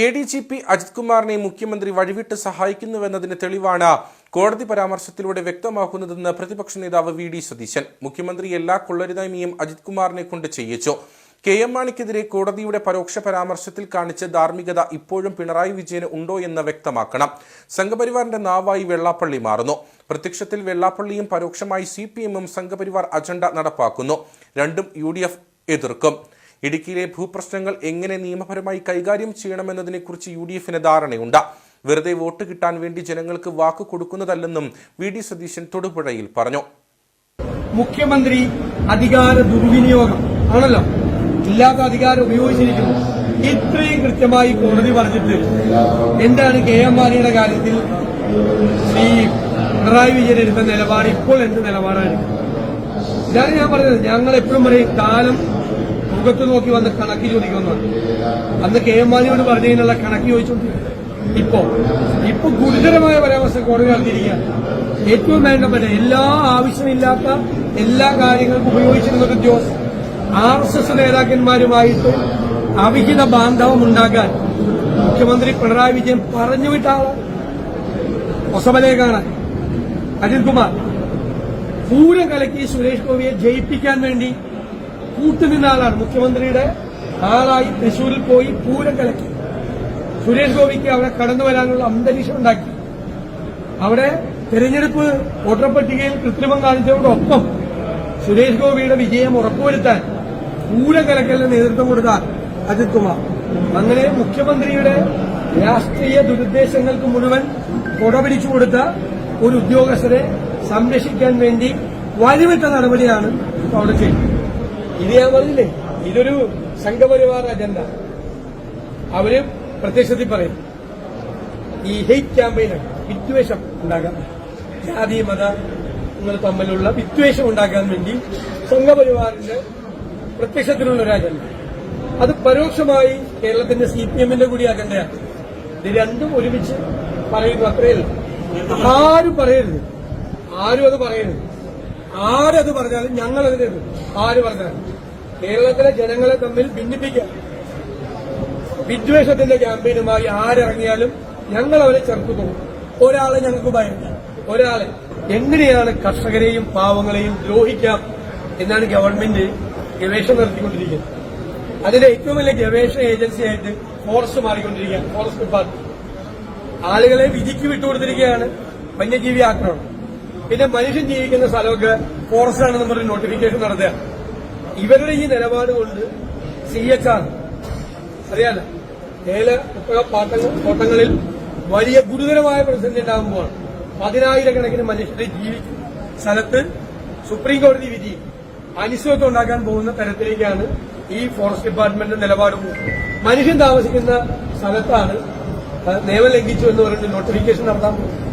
A D G P Ajith കുമാറിനെ മുഖ്യമന്ത്രി വഴിവിട്ട് സഹായിക്കുന്നുവെന്നതിന് തെളിവാണ് കോടതി പരാമർശത്തിലൂടെ വ്യക്തമാക്കുന്നതെന്ന് പ്രതിപക്ഷ നേതാവ് വി ഡി സതീശൻ. മുഖ്യമന്ത്രി എല്ലാ കൊള്ളരുതായ്മയും അജിത് കുമാറിനെ കൊണ്ട് ചെയ്യിച്ചു. കെ എം മാണിക്കെതിരെ കോടതിയുടെ പരോക്ഷ പരാമർശത്തിൽ കാണിച്ച ധാർമ്മികത ഇപ്പോഴും പിണറായി വിജയന് ഉണ്ടോ എന്ന് വ്യക്തമാക്കണം. സംഘപരിവാറിന്റെ നാവായി വെള്ളാപ്പള്ളി മാറുന്നു. പ്രത്യക്ഷത്തിൽ വെള്ളാപ്പള്ളിയും പരോക്ഷമായി സി പി എമ്മും സംഘപരിവാർ അജണ്ട നടപ്പാക്കുന്നു. രണ്ടും യു എതിർക്കും. ഇടുക്കിയിലെ ഭൂപ്രശ്നങ്ങൾ എങ്ങനെ നിയമപരമായി കൈകാര്യം ചെയ്യണമെന്നതിനെക്കുറിച്ച് യു ഡി എഫിന് ധാരണയുണ്ട്. വെറുതെ വോട്ട് കിട്ടാൻ വേണ്ടി ജനങ്ങൾക്ക് വാക്ക് കൊടുക്കുന്നതല്ലെന്നും വി ഡി സതീശൻ തൊടുപുഴയിൽ പറഞ്ഞു. മുഖ്യമന്ത്രി അധികാര ദുർവിനിയോഗം ആണല്ലോ. ഇല്ലാത്ത അധികാരം ഉപയോഗിച്ചിരിക്കുന്നു. ഇത്രയും കൃത്യമായി കോടതി പറഞ്ഞിട്ട് എന്താണ് കെ എം മാണിയുടെ കാര്യത്തിൽ ശ്രീ പിണറായി വിജയൻ എടുത്ത നിലപാട് ഇപ്പോൾ എന്ത് നിലപാടാണ്? ഇതാണ് ഞാൻ പറഞ്ഞത്. ഞങ്ങൾ എപ്പോഴും പറയും കാലം മുഖത്ത് നോക്കി വന്ന് കണക്ക് ചോദിക്കുന്നുണ്ട് അന്ന് കെ എം മാണിയോട് പറഞ്ഞതിനുള്ള കണക്ക് ചോദിച്ചുകൊണ്ടിരിക്കുന്നത് ഇപ്പോ ഇപ്പൊ ഗുരുതരമായ പരാമർശം കോടതി നടത്തിയിരിക്കുകയാണ്. ഏറ്റവും വേണ്ടപ്പെട്ട എല്ലാ ആവശ്യമില്ലാത്ത എല്ലാ കാര്യങ്ങൾക്കും ഉപയോഗിച്ചിരുന്ന ഒരു ജോസ് ആർ എസ് എസ് നേതാക്കന്മാരുമായിട്ട് അവിഹിത ബാന്ധവം ഉണ്ടാക്കാൻ മുഖ്യമന്ത്രി പിണറായി വിജയൻ പറഞ്ഞു വിട്ടാണ് ഒസബലയെ കാണാൻ. അനിൽകുമാർ കുമാർ പൂരം കലക്കി സുരേഷ് ഗോപിയെ ജയിപ്പിക്കാൻ വേണ്ടി കൂട്ടുനിന്ന ആളാണ് മുഖ്യമന്ത്രിയുടെ ആളായി തൃശൂരിൽ പോയി പൂരം കലക്കി. സുരേഷ് ഗോപിക്ക് അവിടെ കടന്നു വരാനുള്ള അന്തരീക്ഷം ഉണ്ടാക്കി. അവിടെ തെരഞ്ഞെടുപ്പ് വോട്ടർ പട്ടികയിൽ കൃത്രിമം കാണിച്ചതോടൊപ്പം സുരേഷ് ഗോപിയുടെ വിജയം ഉറപ്പുവരുത്താൻ പൂരം കലക്കലിന് നേതൃത്വം കൊടുത്ത അജിത് കുമാർ. അങ്ങനെ മുഖ്യമന്ത്രിയുടെ രാഷ്ട്രീയ ദുരുദ്ദേശങ്ങൾക്ക് മുഴുവൻ കൊടപിടിച്ചു കൊടുത്ത ഒരു ഉദ്യോഗസ്ഥരെ സംരക്ഷിക്കാൻ വേണ്ടി വഴിവിട്ട നടപടിയാണ് അവിടെ ചെയ്യുന്നത് ഇത് ഞാൻ പറഞ്ഞില്ലേ? ഇതൊരു സംഘപരിവാർ അജണ്ട അവർ പ്രത്യക്ഷത്തിൽ പറയും ഈ ഹെയ്റ്റ് ക്യാമ്പയിനാണ് വിദ്വേഷം ഉണ്ടാക്കാൻ ജാതി മതങ്ങൾ തമ്മിലുള്ള വിദ്വേഷം ഉണ്ടാക്കാൻ വേണ്ടി സംഘപരിവാറിന്റെ പ്രത്യക്ഷത്തിലുള്ള ഒരു അജണ്ട അത് പരോക്ഷമായി കേരളത്തിന്റെ സി പി എമ്മിന്റെ കൂടി അജണ്ടയാണ് ഇത് രണ്ടും ഒരുമിച്ച് പറയുന്നു അത്രയല്ല ആരും പറയരുത്. ആരും അത് പറയരുത്. ആരത് പറഞ്ഞാലും ഞങ്ങൾ അതിനെ ആര് പറഞ്ഞാലും. കേരളത്തിലെ ജനങ്ങളെ തമ്മിൽ ഭിന്നിപ്പിക്കുക. വിദ്വേഷത്തിന്റെ ക്യാമ്പയിനുമായി ആരിറങ്ങിയാലും ഞങ്ങൾ അവരെ ചെറുത്തു പോകും. ഒരാളെ ഞങ്ങൾക്ക് ഭയമില്ല. ഒരാളെ എങ്ങനെയാണ് കർഷകരെയും പാവങ്ങളെയും ദ്രോഹിക്കാം എന്നാണ് ഗവൺമെന്റ് ഗവേഷണം നടത്തിക്കൊണ്ടിരിക്കുന്നത്. അതിന്റെ ഏറ്റവും വലിയ ഗവേഷണ ഏജൻസിയായിട്ട് ഫോറസ്റ്റ് മാറിക്കൊണ്ടിരിക്കുകയാണ് ഫോറസ്റ്റ് ഡിപ്പാർട്ട്മെന്റ്. ആളുകളെ വിധിക്ക് വിട്ടുകൊടുത്തിരിക്കുകയാണ് വന്യജീവി ആക്രമണം. പിന്നെ മനുഷ്യൻ ജീവിക്കുന്ന സ്ഥലമൊക്കെ ഫോറസ്റ്റ് ആണെന്ന് പറഞ്ഞ് നോട്ടിഫിക്കേഷൻ നടത്തുക. ഇവരുടെ ഈ നിലപാട് കൊണ്ട് സി എച്ച് ആർ അറിയാലോ? ഏല തോട്ടങ്ങളിൽ വലിയ ഗുരുതരമായ പ്രതിസന്ധി ഉണ്ടാകുമ്പോൾ പതിനായിരക്കണക്കിന് മനുഷ്യരെ ജീവിക്കും സ്ഥലത്ത് സുപ്രീം കോടതി വിധി അനിശ്ചിതത്വം ഉണ്ടാക്കാൻ പോകുന്ന തരത്തിലേക്കാണ് ഈ ഫോറസ്റ്റ് ഡിപ്പാർട്ട്മെന്റ് നിലപാട് മനുഷ്യൻ താമസിക്കുന്ന സ്ഥലത്താണ് നിയമം ലംഘിച്ചു എന്ന് പറഞ്ഞിട്ട് നോട്ടിഫിക്കേഷൻ നടത്താൻ പോകുന്നത്.